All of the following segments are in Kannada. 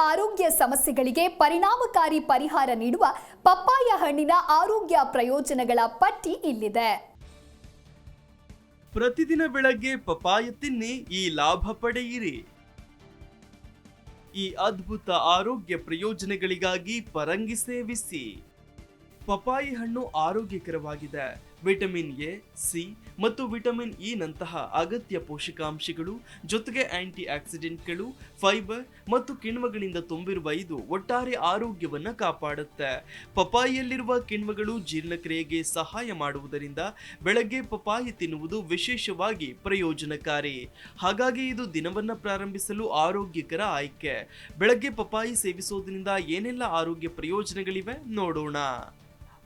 ಆರೋಗ್ಯ ಸಮಸ್ಯೆಗಳಿಗೆ ಪರಿಣಾಮಕಾರಿ ಪರಿಹಾರ ನೀಡುವ ಪಪ್ಪಾಯ ಹಣ್ಣಿನ ಆರೋಗ್ಯ ಪ್ರಯೋಜನಗಳ ಪಟ್ಟಿ ಇಲ್ಲಿದೆ. ಪ್ರತಿದಿನ ಬೆಳಗ್ಗೆ ಪಪಾಯ ತಿನ್ನಿ, ಈ ಲಾಭ ಪಡೆಯಿರಿ. ಈ ಅದ್ಭುತ ಆರೋಗ್ಯ ಪ್ರಯೋಜನಗಳಿಗಾಗಿ ಪರಂಗಿ ಸೇವಿಸಿ. ಪಪಾಯಿ ಹಣ್ಣು ಆರೋಗ್ಯಕರವಾಗಿದೆ. ವಿಟಮಿನ್ ಎ, ಸಿ ಮತ್ತು ವಿಟಮಿನ್ ಇ ನಂತಹ ಅಗತ್ಯ ಪೋಷಕಾಂಶಗಳು ಜೊತೆಗೆ ಆಂಟಿ ಆಕ್ಸಿಡೆಂಟ್ಗಳು ಫೈಬರ್ ಮತ್ತು ಕಿಣ್ವಗಳಿಂದ ತುಂಬಿರುವ ಇದು ಒಟ್ಟಾರೆ ಆರೋಗ್ಯವನ್ನು ಕಾಪಾಡುತ್ತೆ. ಪಪಾಯಿಯಲ್ಲಿರುವ ಕಿಣ್ವಗಳು ಜೀರ್ಣಕ್ರಿಯೆಗೆ ಸಹಾಯ ಮಾಡುವುದರಿಂದ ಬೆಳಗ್ಗೆ ಪಪಾಯಿ ತಿನ್ನುವುದು ವಿಶೇಷವಾಗಿ ಪ್ರಯೋಜನಕಾರಿ. ಹಾಗಾಗಿ ಇದು ದಿನವನ್ನ ಪ್ರಾರಂಭಿಸಲು ಆರೋಗ್ಯಕರ ಆಯ್ಕೆ. ಬೆಳಗ್ಗೆ ಪಪಾಯಿ ಸೇವಿಸುವುದರಿಂದ ಏನೆಲ್ಲ ಆರೋಗ್ಯ ಪ್ರಯೋಜನಗಳಿವೆ ನೋಡೋಣ.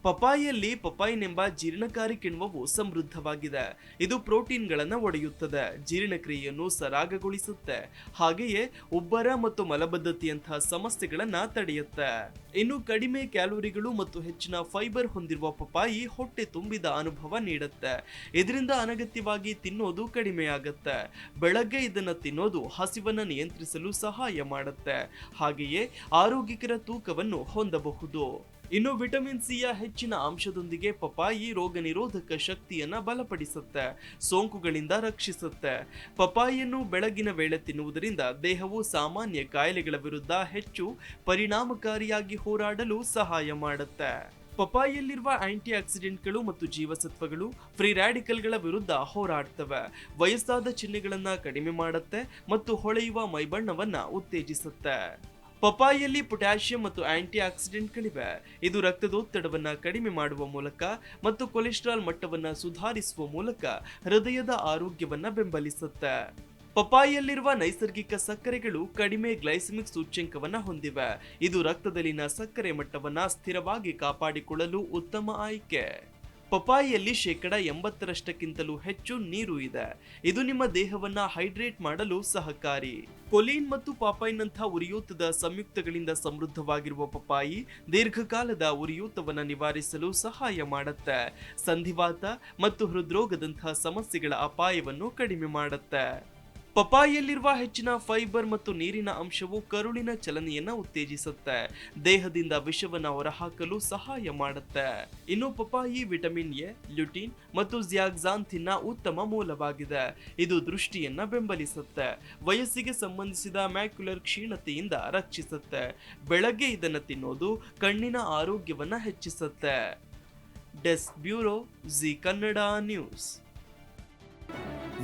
ಪಪಾಯಿಯಲ್ಲಿ ಪಪಾಯಿನ್ ಎಂಬ ಜೀರ್ಣಕಾರಿ ಕಿಣ್ವವು ಸಮೃದ್ಧವಾಗಿದೆ ಇದು ಪ್ರೋಟೀನ್ಗಳನ್ನು ಒಡೆಯುತ್ತದೆ. ಜೀರ್ಣಕ್ರಿಯೆಯನ್ನು ಸರಾಗಗೊಳಿಸುತ್ತೆ. ಹಾಗೆಯೇ ಉಬ್ಬರ ಮತ್ತು ಮಲಬದ್ಧತೆಯಂತಹ ಸಮಸ್ಯೆಗಳನ್ನ ತಡೆಯುತ್ತೆ. ಇನ್ನು ಕಡಿಮೆ ಕ್ಯಾಲೋರಿಗಳು ಮತ್ತು ಹೆಚ್ಚಿನ ಫೈಬರ್ ಹೊಂದಿರುವ ಪಪಾಯಿ ಹೊಟ್ಟೆ ತುಂಬಿದ ಅನುಭವ ನೀಡುತ್ತೆ. ಇದರಿಂದ ಅನಗತ್ಯವಾಗಿ ತಿನ್ನೋದು ಕಡಿಮೆಯಾಗುತ್ತೆ. ಬೆಳಗ್ಗೆ ಇದನ್ನು ತಿನ್ನೋದು ಹಸಿವನ್ನು ನಿಯಂತ್ರಿಸಲು ಸಹಾಯ ಮಾಡುತ್ತೆ. ಹಾಗೆಯೇ ಆರೋಗ್ಯಕರ ತೂಕವನ್ನು ಹೊಂದಬಹುದು. ಇನ್ನು ವಿಟಮಿನ್ ಸಿಯ ಹೆಚ್ಚಿನ ಅಂಶದೊಂದಿಗೆ ಪಪಾಯಿ ರೋಗ ನಿರೋಧಕ ಶಕ್ತಿಯನ್ನ ಬಲಪಡಿಸುತ್ತೆ, ಸೋಂಕುಗಳಿಂದ ರಕ್ಷಿಸುತ್ತೆ. ಪಪಾಯಿಯನ್ನು ಬೆಳಗಿನ ವೇಳೆ ತಿನ್ನುವುದರಿಂದ ದೇಹವು ಸಾಮಾನ್ಯ ಕಾಯಿಲೆಗಳ ವಿರುದ್ಧ ಹೆಚ್ಚು ಪರಿಣಾಮಕಾರಿಯಾಗಿ ಹೋರಾಡಲು ಸಹಾಯ ಮಾಡುತ್ತೆ. ಪಪಾಯಿಯಲ್ಲಿರುವ ಆಂಟಿ ಆಕ್ಸಿಡೆಂಟ್ಗಳು ಮತ್ತು ಜೀವಸತ್ವಗಳು ಫ್ರೀ ರ್ಯಾಡಿಕಲ್ಗಳ ವಿರುದ್ಧ ಹೋರಾಡ್ತವೆ. ವಯಸ್ಸಾದ ಚಿಹ್ನೆಗಳನ್ನು ಕಡಿಮೆ ಮಾಡುತ್ತೆ ಮತ್ತು ಹೊಳೆಯುವ ಮೈಬಣ್ಣವನ್ನು ಉತ್ತೇಜಿಸುತ್ತೆ. ಪಪಾಯಿಯಲ್ಲಿ ಪೊಟ್ಯಾಷಿಯಂ ಮತ್ತು ಆಂಟಿ ಆಕ್ಸಿಡೆಂಟ್ಗಳಿವೆ ಇದು ರಕ್ತದೊತ್ತಡವನ್ನು ಕಡಿಮೆ ಮಾಡುವ ಮೂಲಕ ಮತ್ತು ಕೊಲೆಸ್ಟ್ರಾಲ್ ಮಟ್ಟವನ್ನು ಸುಧಾರಿಸುವ ಮೂಲಕ ಹೃದಯದ ಆರೋಗ್ಯವನ್ನು ಬೆಂಬಲಿಸುತ್ತೆ. ಪಪಾಯಿಯಲ್ಲಿರುವ ನೈಸರ್ಗಿಕ ಸಕ್ಕರೆಗಳು ಕಡಿಮೆ ಗ್ಲೈಸಮಿಕ್ ಸೂಚ್ಯಂಕವನ್ನ ಹೊಂದಿವೆ. ಇದು ರಕ್ತದಲ್ಲಿನ ಸಕ್ಕರೆ ಮಟ್ಟವನ್ನು ಸ್ಥಿರವಾಗಿ ಕಾಪಾಡಿಕೊಳ್ಳಲು ಉತ್ತಮ ಆಯ್ಕೆ. ಪಪಾಯಿಯಲ್ಲಿ ಶೇಕಡ ಎಂಬತ್ತರಷ್ಟಕ್ಕಿಂತಲೂ ಹೆಚ್ಚು ನೀರು ಇದೆ. ಇದು ನಿಮ್ಮ ದೇಹವನ್ನ ಹೈಡ್ರೇಟ್ ಮಾಡಲು ಸಹಕಾರಿ. ಕೊಲೀನ್ ಮತ್ತು ಪಾಪಾಯಿನಂಥ ಉರಿಯೂತದ ಸಂಯುಕ್ತಗಳಿಂದ ಸಮೃದ್ಧವಾಗಿರುವ ಪಪಾಯಿ ದೀರ್ಘಕಾಲದ ಉರಿಯೂತವನ್ನು ನಿವಾರಿಸಲು ಸಹಾಯ ಮಾಡುತ್ತೆ. ಸಂಧಿವಾತ ಮತ್ತು ಹೃದ್ರೋಗದಂತಹ ಸಮಸ್ಯೆಗಳ ಅಪಾಯವನ್ನು ಕಡಿಮೆ ಮಾಡುತ್ತೆ. ಪಪಾಯಿಯಲ್ಲಿರುವ ಹೆಚ್ಚಿನ ಫೈಬರ್ ಮತ್ತು ನೀರಿನ ಅಂಶವು ಕರುಳಿನ ಚಲನೆಯನ್ನ ಉತ್ತೇಜಿಸುತ್ತೆ. ದೇಹದಿಂದ ವಿಷವನ್ನ ಹೊರಹಾಕಲು ಸಹಾಯ ಮಾಡುತ್ತೆ. ಇನ್ನು ಪಪಾಯಿ ವಿಟಮಿನ್ ಎ, ಲ್ಯುಟಿನ್ ಮತ್ತು ಜ್ಯಾಗ್ಜಾಂಥಿನ್ನ ಉತ್ತಮ ಮೂಲವಾಗಿದೆ. ಇದು ದೃಷ್ಟಿಯನ್ನ ಬೆಂಬಲಿಸುತ್ತೆ. ವಯಸ್ಸಿಗೆ ಸಂಬಂಧಿಸಿದ ಮ್ಯಾಕ್ಯುಲರ್ ಕ್ಷೀಣತೆಯಿಂದ ರಕ್ಷಿಸುತ್ತೆ. ಬೆಳಗ್ಗೆ ಇದನ್ನು ತಿನ್ನೋದು ಕಣ್ಣಿನ ಆರೋಗ್ಯವನ್ನ ಹೆಚ್ಚಿಸುತ್ತೆ. Desk bureau, Zee Kannada news.